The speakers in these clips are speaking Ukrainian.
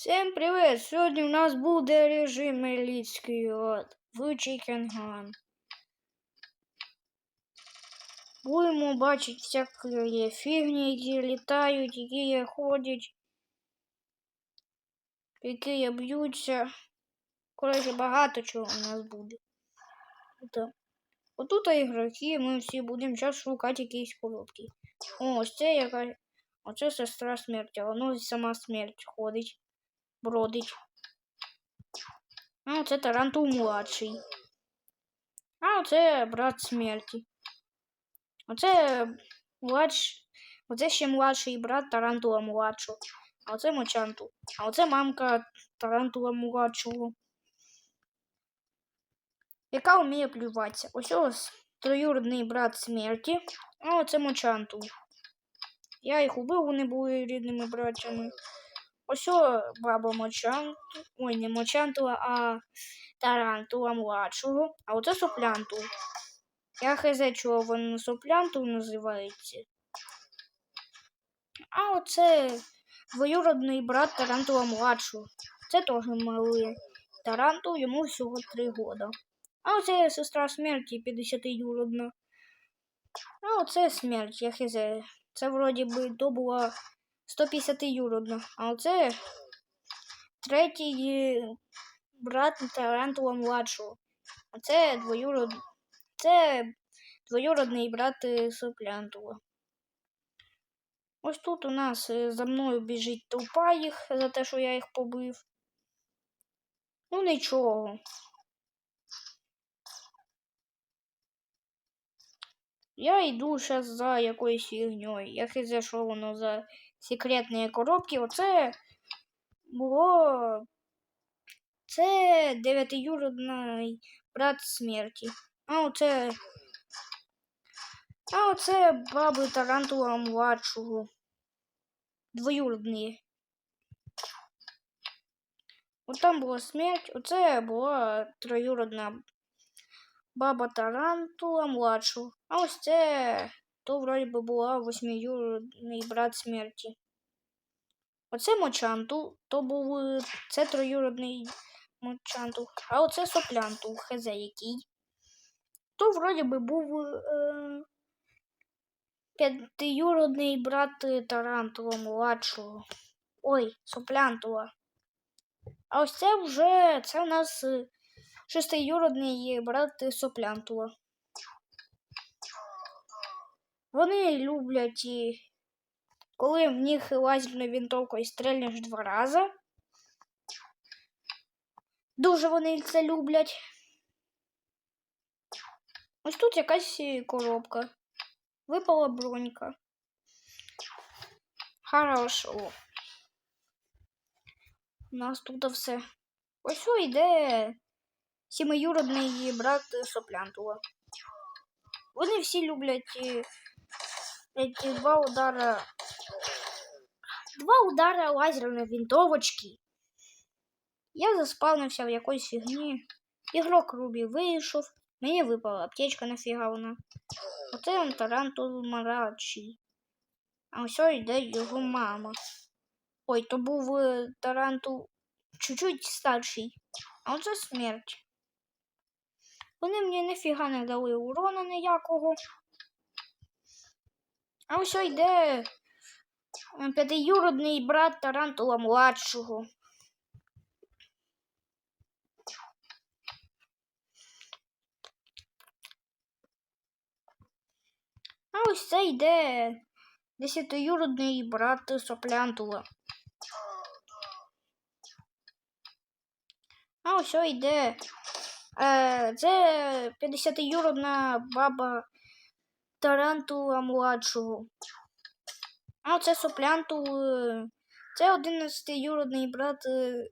Всем привет! Сьогодні у нас буде режим елітський от в Chicken Gun. Будемо бачити всякі фігні, які літають, які ходять, які б'ються. Коротше, багато чого у нас буде. От. Отут ігроки, ми всі будемо зараз шукати якісь коробки. О, ось це яка. Оце сестра смерті, воно сама смерть ходить бродить. А оце Тарантул младший. А оце брат смерті. Оце младш... Оце ще младший брат Тарантула младшого. А оце Мочанту. А оце мамка Тарантула младшого. Яка вміє плюватися. Ось ось троюродний брат смерті. А оце Мочанту. Я їх убив, вони були рідними братями. Ось о, баба Мочанту. Ой, не Мочантула, а Тарантула младшого. А оце Соплянтул. Я хз чого він Соплянтул називається. А оце двоюродний брат Тарантула младшого. Це теж малий. Тарантул йому всього три года. А оце сестра смерті 50 юродна. А оце смерть, я хз. Це вроді би то була 150 юродна. А оце третій брат Тарантула младшого. А це двоюрод... Це двоюродний брат Соплянтула. Ось тут у нас е, за мною біжить толпа їх за те, що я їх побив. Ну нічого. Я йду зараз за якоюсь фігньою. Я хз, що воно за секретні коробки. Оце було. Це дев'ятиюродний брат смерті. А оце. А оце баби Тарантула младшого. Двоюродні. От там була смерть, оце була троюродна баба Тарантула младшого. А ось це то вроді би була восьмиюродний брат смерті. Оце Мочанту, то був е, це троюродний Мочанту, а оце Соплянту, хз який. То вроді би був е, п'ятиюродний брат Тарантула младшого. Ой, Соплянтула. А ось це вже це у нас шестиюродний брат Соплянтула. Вони люблять, і коли в них лазерною винтовкою стрельнеш два рази. Дуже вони це люблять. Ось тут якась коробка. Випала бронька. Хорошо. У нас тут все. Ось йде сімиюродний брат Соплянтула. Вони всі люблять эти два удара. Два удара лазерної винтовочки. Я заспавнився в якоїсь фігні. Ігрок Рубі вийшов. Мені випала аптечка нафіга вона. Оце он Тарантул Марачий. А ось йде його мама. Ой, то був е, Тарантул чуть-чуть старший. А оце смерть. Вони мені ніфіга не дали урона ніякого. А ось йде е, п'ятиюродний брат Тарантула младшого. А ось це йде десятиюродний брат Соплянтула. А ось йде. Е, це 50-юродна баба Тарантула младшого. А оце Соплянтул. е, Це 11-юродний брат е,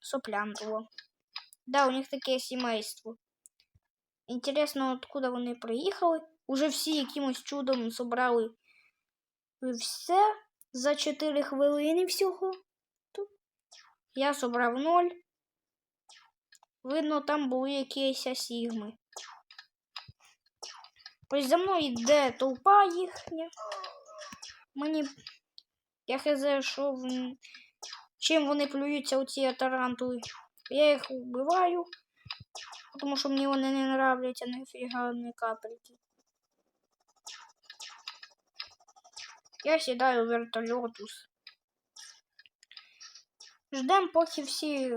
Соплянтула. Да, у них таке сімейство. Інтересно, откуда вони приїхали. Уже всі якимось чудом собрали все за 4 хвилини всього. Тут. Я собрав 0. Видно, там були якісь сігми. Ось за мною йде толпа їхня. Мені. Я хз, що чим вони плюються у ці тарантули. Я їх вбиваю, тому що мені вони не нравляться, нафіга не капельки. Я сідаю в вертольотус. Ждем, поки всі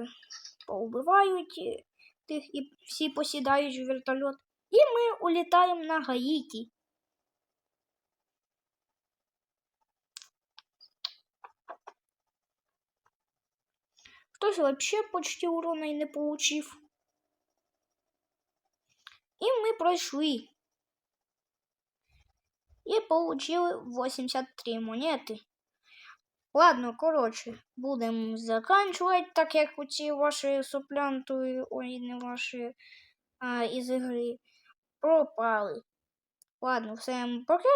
поубивають і- тих і всі посідають в вертольот. І ми улітаємо на Гаїті. Хтось вообще почти урона і не получив. І ми пройшли. І получили 83 монети. Ладно, коротше, будемо заканчувати, так як оці ваші суплянти, ой, не ваші а, із ігри пропали. Ладно, всем пока!